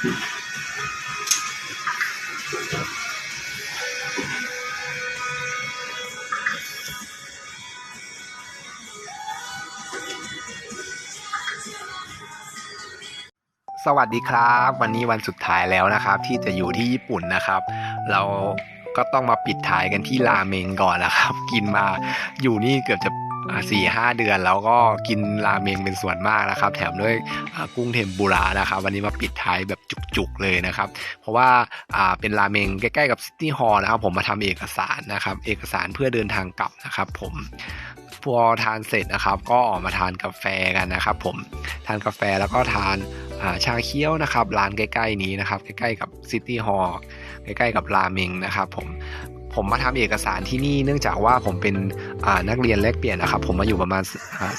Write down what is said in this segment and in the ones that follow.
สวัสดีครับ วันนี้วันสุดท้ายแล้วนะครับ ที่จะอยู่ที่ญี่ปุ่นนะครับ เราก็ต้องมาปิดท้ายกันที่ราเมงก่อนนะครับ กินมาอยู่นี่เกือบจะ สี่ห้าเดือน แล้วก็กินราเมงเป็นส่วนมากนะครับ แถมด้วยกุ้งเทมปุระนะครับ วันนี้มาปิดท้ายแบบจุกๆเลยนะครับ เพราะว่าเป็นราเมงใกล้ๆกับซิตี้ฮอลล์นะครับ ผมมาทำเอกสารนะครับ เอกสารเพื่อเดินทางกลับนะครับ ผมพอทานเสร็จนะครับ ก็ออกมาทานกาแฟกันนะครับ ผมทานกาแฟแล้วก็ทานาชาเคี้ยวนะครับ ร้านใกล้ๆนี้นะครับ ใกล้ๆกับซิตี้ฮอลล์ใกล้ๆกับราเมงนะครับ ผม ผมมาทำเอกสารที่นี่เนื่องจากว่าผมเป็นนักเรียนแลกเปลี่ยนนะครับ ผมมาอยู่ประมาณ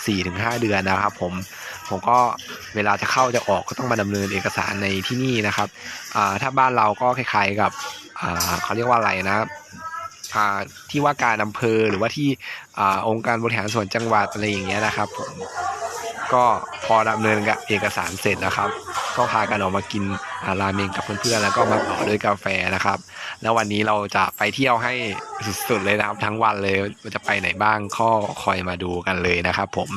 สี่ถึงห้าเดือนนะครับ ผมผมก็เวลาจะเข้าจะออกก็ต้องมาดำเนินเอกสารในที่นี่นะครับถ้าบ้านเราก็คล้ายๆกับเขาเรียกว่าอะไรนะที่ว่าการอำเภอหรือว่าที่อองค์การบริหารส่วนจังหวัดอะไรอย่างเงี้ยนะครับ ผมก็พอดำเนินกับเอกสารเสร็จนะครับ ก็พากันออกมากินาราเมงกับเพื่อนๆแล้วก็มาต่อด้วยกาแฟนะครับ แล้ววันนี้เราจะไปเที่ยวให้สุดๆเลยนะครับทั้งวันเลยจะไปไหนบ้างก็คอยมาดูกันเลยนะครับ ผม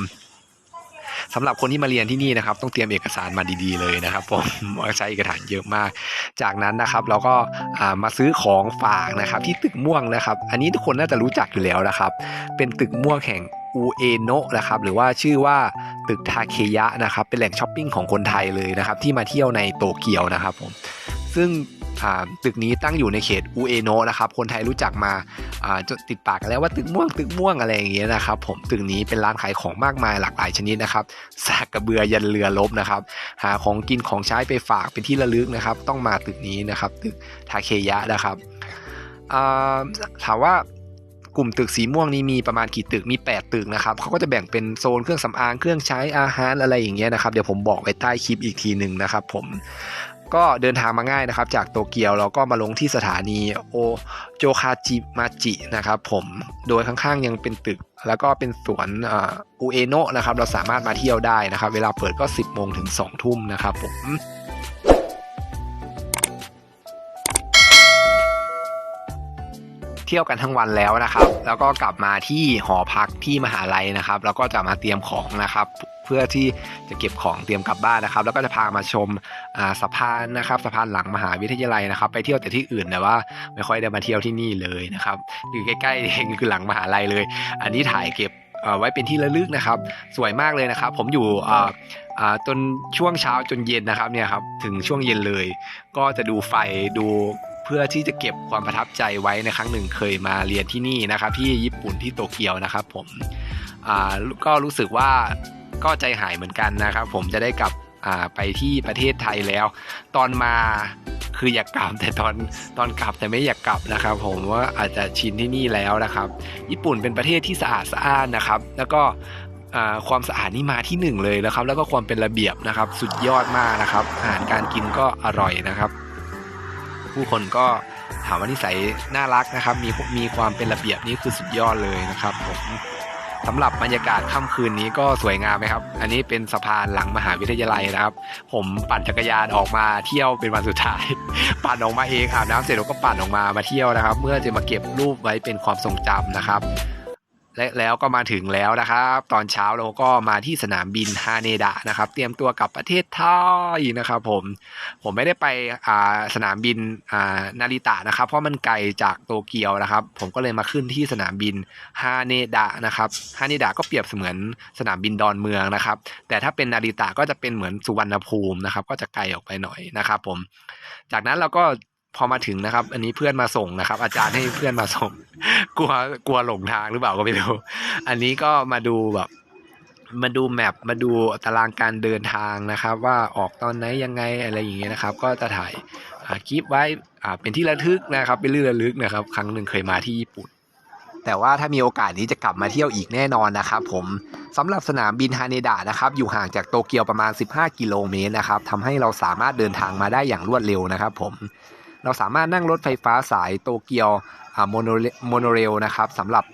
สำหรับคนที่มาเรียนที่นี่นะครับ ต้องเตรียมเอกสารมาดีๆเลยนะครับผมใช้เอกสารเยอะมาก จากนั้นนะครับเราก็มาซื้อของฝากนะครับ ที่ตึกม่วงนะครับ อันนี้ทุกคนน่าจะรู้จักอยู่แล้วนะครับ เป็นตึกม่วงแห่งอูเอโนะนะครับหรือว่าชื่อว่าตึกทาเคยะนะครับ เป็นแหล่งช้อปปิ้งของคนไทยเลยนะครับ ที่มาเที่ยวในโตเกียวนะครับผมซึ่ง ตึกนี้ตั้งอยู่ในเขตอูเอโนะนะครับ คนไทยรู้จักมาจนติดปากกันแล้วว่าตึกม่วงตึกม่วงอะไรอย่างเงี้ยนะครับ ผมตึกนี้เป็นร้านขายของมากมายหลากหลายชนิดนะครับสากกระเบือยันเรือลบนะครับ หาของกินของใช้ไปฝากเป็นที่ระลึกนะครับ ต้องมาตึกนี้นะครับ ตึกทาเคยะนะครับถามว่ากลุ่มตึกสีม่วงนี้มีประมาณกี่ตึกมี 8 ตึกนะครับเขาก็จะแบ่งเป็นโซนเครื่องสำอางเครื่องใช้อาหารอะไรอย่างเงี้ยนะครับเดี๋ยวผมบอกไว้ใต้คลิปอีกทีหนึ่งนะครับ ผม ก็เดินทางมาง่ายนะครับ จากโตเกียวเราก็มาลงที่สถานีโอโจคาจิมาจินะครับผมโดยข้างๆยังเป็นตึก แล้วก็เป็นสวนอูเอโนะนะครับ เราสามารถมาเที่ยวได้นะครับ เวลาเปิดก็ 10โมงถึง2ทุ่มนะครับผม เที่ยวกันทั้งวันแล้วนะครับ แล้วก็กลับมาที่หอพักที่มหาลัยนะครับ แล้วก็จะมาเตรียมของนะครับเพื่อที่จะเก็บของเตรียมกลับบ้านนะครับ แล้วก็จะพามาชมาสะพานนะครับสะพานหลังมหาวิทยาลัยนะครับ ไปเที่ยวแต่ที่อื่นแต่ว่าไม่ค่อยได้มาเที่ยวที่นี่เลยนะครับอยู่ใกล้ๆเองคือหลังมหาลัยเลย อันนี้ถ่ายเก็บไว้เป็นที่ระลึกนะครับ สวยมากเลยนะครับ ผมอยู่อ่าอ่าจนช่วงเช้าจนเย็นนะครับเนี่ยครับถึงช่วงเย็นเลย ก็จะดูไฟดู เพื่อที่จะเก็บความประทับใจไว้ในครั้งหนึ่งเคยมาเรียนที่นี่นะครับ ที่ญี่ปุ่นที่โตเกียวนะครับผมก็รู้สึกว่าก็ใจหายเหมือนกันนะครับ ผมจะได้กลับไปที่ประเทศไทยแล้ว ตอนมาคืออยากกลับแต่ตอนตอนกลับแต่ไม่อยากกลับนะครับ ผมว่าอาจจะชินที่นี่แล้วนะครับ ญี่ปุ่นเป็นประเทศที่สะอาดสะอ้านนะครับ แล้วก็ความสะอาดนี่มาที่หนึ่งเลยนะครับ แล้วก็ความเป็นระเบียบนะครับ สุดยอดมากนะครับอาหารการกินก็อร่อยนะครับ ผู้คนก็ถามว่านิสัยน่ารักนะครับ มีมีความเป็นระเบียบนี่คือสุดยอดเลยนะครับผมสำหรับบรรยากาศค่ำคืนนี้ก็สวยงามไหมครับ อันนี้เป็นสะพานหลังมหาวิทยาลัยนะครับ ผมปั่นจักรยานออกมาเที่ยวเป็นวันสุดท้าย ปั่นออกมาเองอาบน้ำเสร็จแล้วก็ปั่นออกมามาเที่ยวนะครับ เมื่อจะมาเก็บรูปไว้เป็นความทรงจำนะครับ และแล้วก็มาถึงแล้วนะครับ ตอนเช้าเราก็มาที่สนามบินฮาเนดะนะครับ เตรียมตัวกลับประเทศไทยนะครับ ผมผมไม่ได้ไปสนามบินานาริตะนะครับ เพราะมันไกลจากโตเกียวนะครับ ผมก็เลยมาขึ้นที่สนามบินฮาเนดะนะครับฮาเนดะก็เปรียบเสมือนสนามบินดอนเมืองนะครับ แต่ถ้าเป็นนาริตะก็จะเป็นเหมือนสุวรรณภูมินะครับ ก็จะไกลออกไปหน่อยนะครับ ผม จากนั้นเราก็ พอมาถึงนะครับ อันนี้เพื่อนมาส่งนะครับ อาจารย์ให้เพื่อนมาส่ง กลัวกลัวหลงทางหรือเปล่าก็ไม่รู้อันนี้ก็มาดูแบบมาดูแมปมาดูตารางการเดินทางนะครับ ว่าออกตอนไหนยังไงอะไรอย่างเงี้ยนะครับ ก็จะถ่ายคลิปไว้อ่าเป็นที่ระลึกนะครับ เป็นเรื่องระลึกนะครับ ครั้งหนึ่งเคยมาที่ญี่ปุ่น แต่ว่าถ้ามีโอกาสนี้จะกลับมาเที่ยวอีกแน่นอนนะครับ ผมสำหรับสนามบินฮาเนดะนะครับ อยู่ห่างจากโตเกียวประมาณ 15 กิโลเมตรนะครับทำให้เราสามารถเดินทางมาได้อย่างรวดเร็วนะครับ ผม เราสามารถนั่งรถไฟฟ้าสายโตเกียวโมโนโมโนเรลนะครับสำหรับ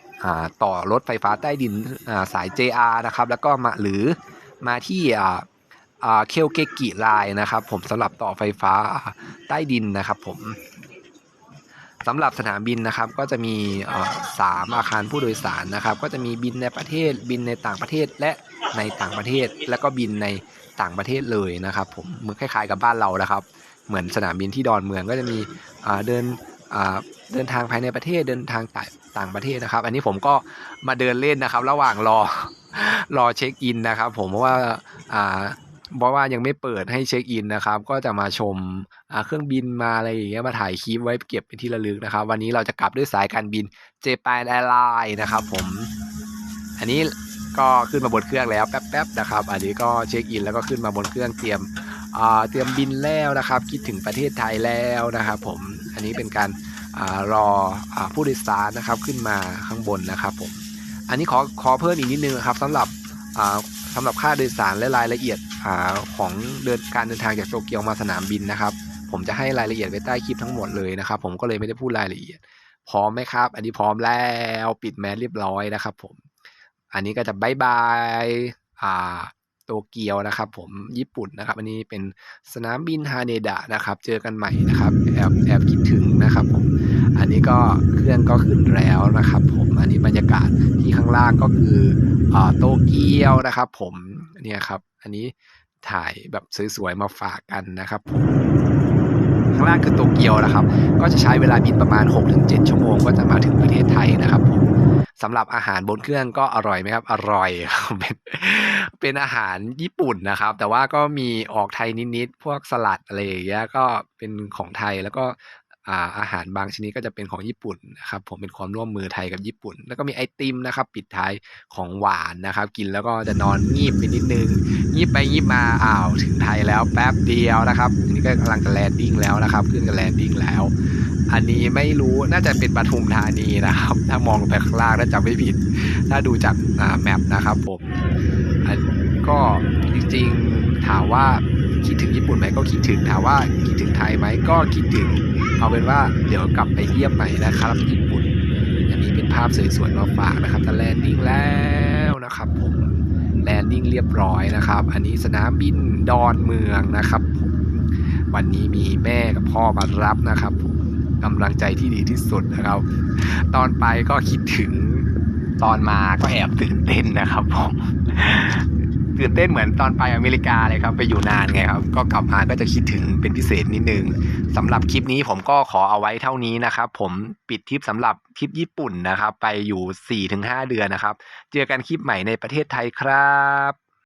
ต่อรถไฟฟ้าใต้ดินาสาย JR นะครับแล้วก็มาหรือมาที่อ่าอ่าเคลเกกิไลน์นะครับผมสำหรับต่อไฟฟ้าใต้ดินนะครับผมสำหรับสนามบินนะครับก็จะมีสามอาคารผู้โดยสารนะครับ ก็จะมีบินในประเทศบินในต่างประเทศและในต่างประเทศ แล้วก็บินในต่างประเทศเลยนะครับ ผมมือคล้ายๆกับบ้านเรานะครับ เหมือนสนามบินที่ดอนเมืองก็จะมีเดินเดินทางภายในประเทศเดินทางต่างางประเทศนะครับ อันนี้ผมก็มาเดินเล่นนะครับ ระหว่างรอรอเช็คอินนะครับ ผมเพราะว่าเพราะว่ายังไม่เปิดให้เช็คอินนะครับ ก็จะมาชมเครื่องบินมาอะไรอย่างเงี้ยมาถ่ายคลิปไว้เก็บเป็นที่ระลึกนะครับ วันนี้เราจะกลับด้วยสายการบิน Japan Airlines นะครับ ผม อันนี้ก็ขึ้นมาบนเครื่องแล้วแป๊บๆนะครับ อันนี้ก็เช็คอินแล้วก็ขึ้นมาบนเครื่องเตรียม เตรียมบินแล้วนะครับ คิดถึงประเทศไทยแล้วนะครับ ผมอันนี้เป็นการอรออผู้โดยสารนะครับขึ้นมาข้างบนนะครับผมอันนี้ขอขอเพิ่มอีกนิดนึงนะครับสำหรับสำหรับค่าโดยสารและรายละเอียดอของเดินการเดินทางจากโตเกียวมาสนามบินนะครับ ผมจะให้รายละเอียดไว้ใต้คลิปทั้งหมดเลยนะครับ ผมก็เลยไม่ได้พูดรายละเอียด พร้อมไหมครับ อันนี้พร้อมแล้วปิดแมสเรียบร้อยนะครับ ผม อันนี้ก็จะบายบายอ่า โตเกียวนะครับ ผมญี่ปุ่นนะครับ อันนี้เป็นสนามบินฮาเนดะนะครับ เจอกันใหม่นะครับแอบแอบคิดถึงนะครับผมอันนี้ก็เครื่องก็ขึ้นแล้วนะครับ ผมอันนี้บรรยากาศที่ข้างล่างก็คืออ่าโตเกียวนะครับ ผมเนี่ยครับ อันนี้ถ่ายแบบสวยๆมาฝากกันนะครับผม ข้างล่างคือโตเกียวนะครับ ก็จะใช้เวลาบินประมาณ 6-7 ชั่วโมงก็จะมาถึงประเทศไทยนะครับผมสำหรับอาหารบนเครื่องก็อร่อยไหมครับ อร่อยครับเป็นเป็นอาหารญี่ปุ่นนะครับ แต่ว่าก็มีออกไทยนิดๆพวกสลัดอะไรอย่างเงี้ยก็เป็นของไทยแล้วก็ อาอาหารบางชนิดก็จะเป็นของญี่ปุ่นนะครับผมเป็นความร่วมมือไทยกับญี่ปุ่น แล้วก็มีไอติมนะครับ ปิดท้ายของหวานนะครับ กินแล้วก็จะนอนงีบไปนิดนึง งีบไปงีบมาอ้าวถึงไทยแล้วแป๊บเดียวนะครับอันนี้ก็กำลังจะแลนดิ้งแล้วนะครับ ขึ้นกับแลนดิ้งแล้ว อันนี้ไม่รู้น่าจะเป็นปทุมธานีนะครับ ถ้ามองไปข้างล่างถ้าจำไม่ผิด ถ้าดูจากอ่าแมปนะครับผมอันก็จริงๆถามว่าคิดถึงญี่ปุ่นไหมก็คิดถึงถามว่าคิดถึงไทยไหมก็คิดถึง เอาเป็นว่าเดี๋ยวกลับไปเยี่ยมใหม่นะครับญี่ปุ่นอันนี้เป็นภาพสวยๆมาฝากนะครับจะแลนดิ้งแล้วนะครับผมแลนดิ้งเรียบร้อยนะครับ อันนี้สนามบินดอนเมืองนะครับผมวันนี้มีแม่กับพ่อมารับนะครับผมกำลังใจที่ดีที่สุดนะครับ ตอนไปก็คิดถึงตอนมาก็แอบตื่นเต้นนะครับผม ตื่นเต้นเหมือนตอนไปอเมริกาเลยครับ ไปอยู่นานไงครับ ก็กลับมาก็จะคิดถึงเป็นพิเศษนิดนึงสำหรับคลิปนี้ผมก็ขอเอาไว้เท่านี้นะครับ ผมปิดทริปสำหรับทริปญี่ปุ่นนะครับ ไปอยู่4-5เดือนนะครับ เจอกันคลิปใหม่ในประเทศไทยครับ